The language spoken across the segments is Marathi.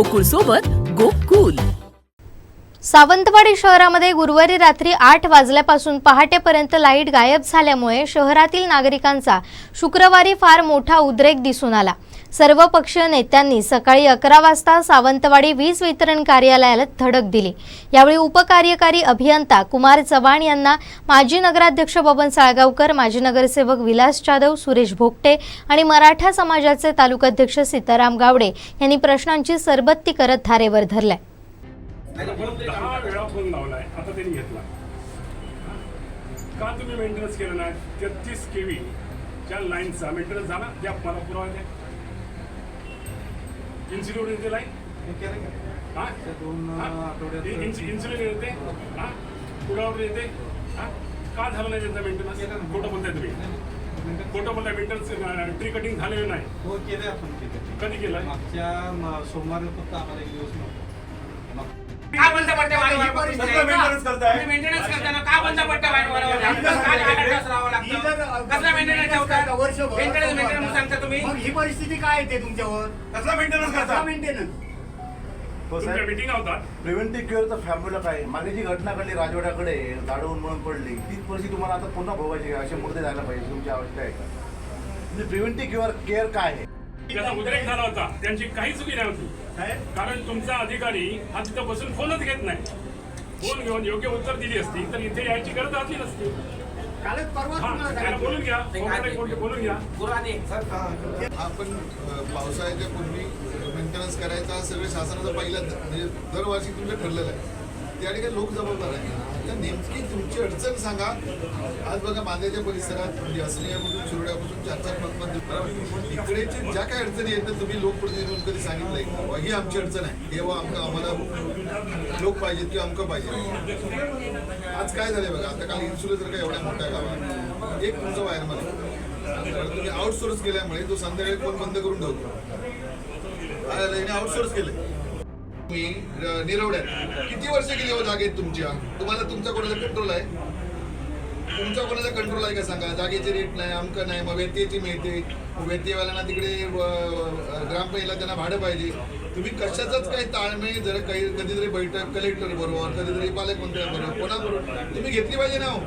गोकुळ सोबत गोकुल. सावंतवाडी शहरामध्ये गुरुवारी रात्री आठ वाजल्यापासून पहाटेपर्यंत लाइट गायब झाल्यामुळे शहरातील नागरिकांचा शुक्रवारी फार मोठा उद्रेक दिसून आला. सर्व पक्ष नेत्यांनी सकाळी अकरा वाजता सावंतवाडी वीज वितरण कार्यालयाला धडक दिली. यावेळी उपकार्यकारी अभियंता कुमार चव्हाण यांना माजी नगराध्यक्ष बबन साळगावकर माजी नगरसेवक विलास जाधव सुरेश भोगटे आणि मराठा समाजाचे तालुकाध्यक्ष सीताराम गावडे यांनी प्रश्नांची सरबत्ती करत धारेवर धरल्या. का तुम्ही मेंटेनन्स केलं नाही? तेहतीस केवी लाईनचा मेंटेनन्स झाला त्या मला पुरावा द्या इन्सुलिन येते लाईन? हा इन्सुलिन येते हा? येते हा? का झालं नाही त्यांचा मेंटेनन्स खोटं बोलताय तुम्ही. खोटं बोलताय मेंटेनन्स ट्री कटिंग झालेलं नाही. हो केले आपण कधी केलं मागच्या सोमवारी फक्त आम्हाला एक दिवस नव्हता. मग का बंद पडते वारंवार? maintenance करताय? तुम्ही maintenance करताना का बंद पडते वारंवार? आम्हाला कसला ठेवता? वर्षभर maintenance म्हणून सांगता तुम्ही? मग ही परिस्थिती काय येते तुमच्यावर? कसला मेंटेनन्स कसला करता मेंटेनन्स हो तुमच्या मिटिंग प्रिव्हेंटिव्ह फॉर्म्युला काय मागे जी घटना घडली राजवाड्याकडे झाडं उन्मळून पडली तीच परिस्थिती तुम्हाला आता पुन्हा भोगायची असे मुद्दे जायला पाहिजे तुमची आवश्यकता आहे का? म्हणजे प्रिव्हेंटिव्ह क्युअर केअर काय आहे? त्याचा उद्रेक झाला होता. त्यांची काही चुकी नाही होती. कारण तुमचा अधिकारी हा तिथं बसून फोनच घेत नाही. फोन घेऊन योग्य उत्तर दिली असती तर इथे यायची गरज असली नसती. कालच परवा हा. बोलून घ्या. बोलून घ्या. आपण पावसाळ्याच्या पूर्वी मेंटेनन्स करायचा हा सगळे शासनाचा पहिला म्हणजे दरवर्षी तुमचं ठरलेलं आहे. त्या ठिकाणी लोक जबाबदार आहे आता नेमकी तुमची अडचण सांगा. आज बघा मांद्याच्या परिसरात म्हणजे असण्यापासून शिरोड्यापासून चार चार पाच पाच इकडेचे ज्या काही अडचणी आहेत त्या तुम्ही लोकप्रतिनिधी म्हणून कधी सांगितलंय? ही आमची अडचण आहे. तेव्हा आमका आम्हाला लोक पाहिजेत किंवा अमकं पाहिजे आज काय झालंय बघा आता काल इन्सुले जर का एवढ्या मोठ्या गावात. एक तुमचं वायरमन आहे तुम्ही आउटसोर्स केल्यामुळे तो संध्याकाळी फोन बंद करून ठेवतो. आउटसोर्स केले तुम्ही निरवड्यात किती वर्ष गेली हो जागेत तुमच्या तुम्हाला तुमचा कोणाचा कंट्रोल आहे? तुमचा कोणाचा कंट्रोल आहे का सांगा? जागेचे रेट नाही अमकं नाही मग व्यत्येची मिळते. मग तिकडे अं, ग्रामपंचायतीला त्यांना भाडं पाहिजे. तुम्ही कशाचाच काही ताळमेळ जर काही कधीतरी बैठक कलेक्टर बरोबर कधीतरी पालकमंत्र्यांबरोबर कोणाबरोबर तुम्ही घेतली पाहिजे ना हो.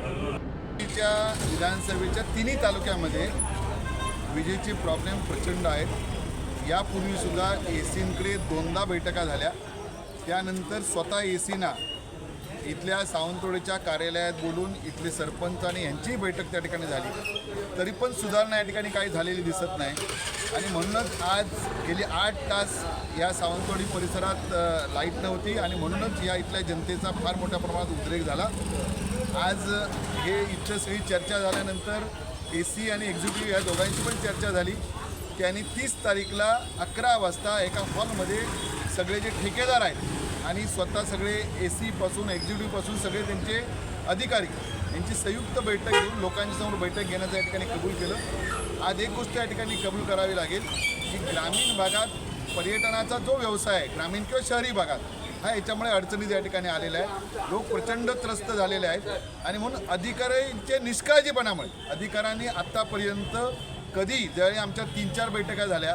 तिच्या विधानसभेच्या तिन्ही तालुक्यामध्ये विजेचे प्रॉब्लेम प्रचंड आहेत. यापूर्वीसुद्धा ए सींकडे दोनदा बैठका झाल्या. त्यानंतर स्वतः ए सीना इथल्या सावंतवाडीच्या कार्यालयात बोलून इथले सरपंच आणि यांचीही बैठक त्या ठिकाणी झाली. तरी पण सुधारणा या ठिकाणी काही झालेली दिसत नाही. आणि म्हणूनच आज गेली आठ तास या सावंतवाडी परिसरात लाइट नव्हती आणि म्हणूनच या इथल्या जनतेचा फार मोठ्या प्रमाणात उद्रेक झाला. आज हे इथं सगळी चर्चा झाल्यानंतर ए सी आणि एक्झिक्युटिव्ह या दोघांची पण चर्चा झाली. त्यांनी तीस तारीखला अकरा वाजता एका हॉलमध्ये सगळे जे ठेकेदार आहेत आणि स्वतः सगळे ए सीपासून एक्झिक्युटिव्हपासून सगळे त्यांचे अधिकारी यांची संयुक्त बैठक घेऊन लोकांच्या समोर बैठक घेण्याचं या ठिकाणी कबूल केलं. आज एक गोष्ट या ठिकाणी कबूल करावी लागेल की ग्रामीण भागात पर्यटनाचा जो व्यवसाय आहे ग्रामीण किंवा शहरी भागात हा याच्यामुळे अडचणीत या ठिकाणी आलेल्या आहेत लोक प्रचंड त्रस्त झालेले आहेत आणि म्हणून अधिकाऱ्यांच्या निष्काळजीपणामुळे अधिकाऱ्यांनी आत्तापर्यंत कधी ज्यावेळी आमच्या तीन चार बैठका झाल्या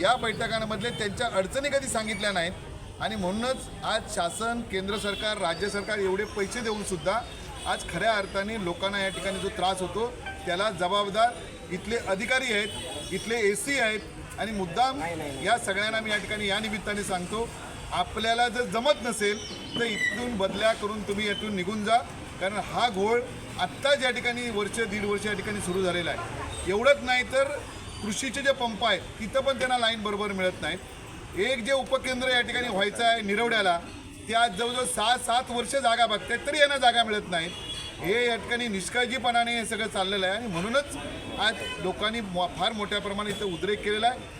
या बैठकांमधले त्यांच्या अडचणी कधी सांगितल्या नाहीत आणि म्हणूनच आज शासन केंद्र सरकार राज्य सरकार एवढे पैसे देऊन सुद्धा आज खऱ्या अर्थाने लोकांना या ठिकाणी जो त्रास होतो त्याला जबाबदार इथले अधिकारी आहेत इथले ए सी आहेत आणि मुद्दाम या सगळ्यांना मी या ठिकाणी या निमित्ताने सांगतो आपल्याला जर जमत नसेल तर इथून बदल्या करून तुम्ही यातून निघून जा. कारण हा घोळ आत्ताच या ठिकाणी वर्ष दीड वर्ष या ठिकाणी सुरू झालेला आहे. एवढंच नाही तर कृषीचे जे पंप आहेत तिथं पण त्यांना लाईन बरोबर मिळत नाहीत. एक जे उपकेंद्र या ठिकाणी व्हायचं आहे निरवड्याला ते आज जवळजवळ सहा सात वर्ष जागा बघतात तरी यांना जागा मिळत नाही हे या ठिकाणी निष्काळजीपणाने हे सगळं चाललेलं आहे आणि म्हणूनच आज लोकांनी फार मोठ्या प्रमाणात इथं उद्रेक केलेला आहे.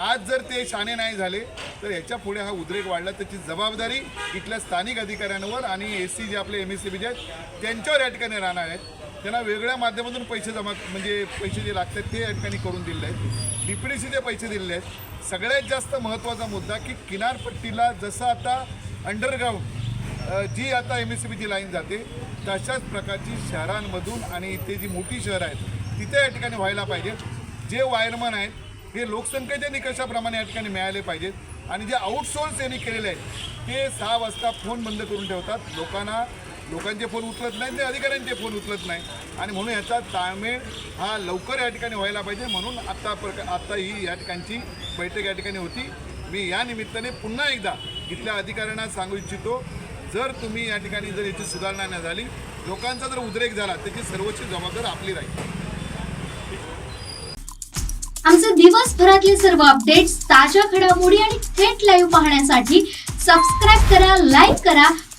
आज जर ते शाने नाही झाले तर याच्यापुढे हा उद्रेक वाढला त्याची जबाबदारी इथल्या स्थानिक अधिकाऱ्यांवर आणि एस सी जे आपले M S C B J आहेत त्यांच्यावर या ठिकाणी राहणार आहेत. त्यांना वेगळ्या माध्यमातून पैसे जमा म्हणजे पैसे जे लागतात ते या ठिकाणी करून दिले आहेत. डी पी डी सीचे पैसे दिलेले आहेत. सगळ्यात जास्त महत्त्वाचा मुद्दा की किनारपट्टीला जसं आता अंडरग्राऊंड जी आता एम एस सी बीची लाईन जाते तशाच प्रकारची शहरांमधून आणि इथे जी मोठी शहरं आहेत तिथे या ठिकाणी व्हायला पाहिजेत जे वायरमन आहेत हे लोकसंख्येच्या निकषाप्रमाणे या ठिकाणी मिळाले पाहिजेत आणि जे आउटसोर्स यांनी केलेले आहेत ते सहा वाजता फोन बंद करून ठेवतात. लोकांना लोकांचे फोन उचलत नाही ते अधिकाऱ्यांचे फोन उचलत नाही आणि म्हणून याचा ताळमेळ हा लवकर या ठिकाणी व्हायला पाहिजे. म्हणून आत्ता प्रका आत्ता ही या ठिकाणची बैठक या ठिकाणी होती. मी या निमित्ताने पुन्हा एकदा इथल्या अधिकाऱ्यांना सांगू इच्छितो जर तुम्ही या ठिकाणी जर याची सुधारणा नाही झाली लोकांचा जर उद्रेक झाला त्याची सर्वोच्च जबाबदार आपली राहील. आमचे दिवसभरातले सर्व अपडेट्स ताज्या घडामोडी आणि थेट लाईव्ह पाहण्यासाठी सबस्क्राईब करा लाईक करा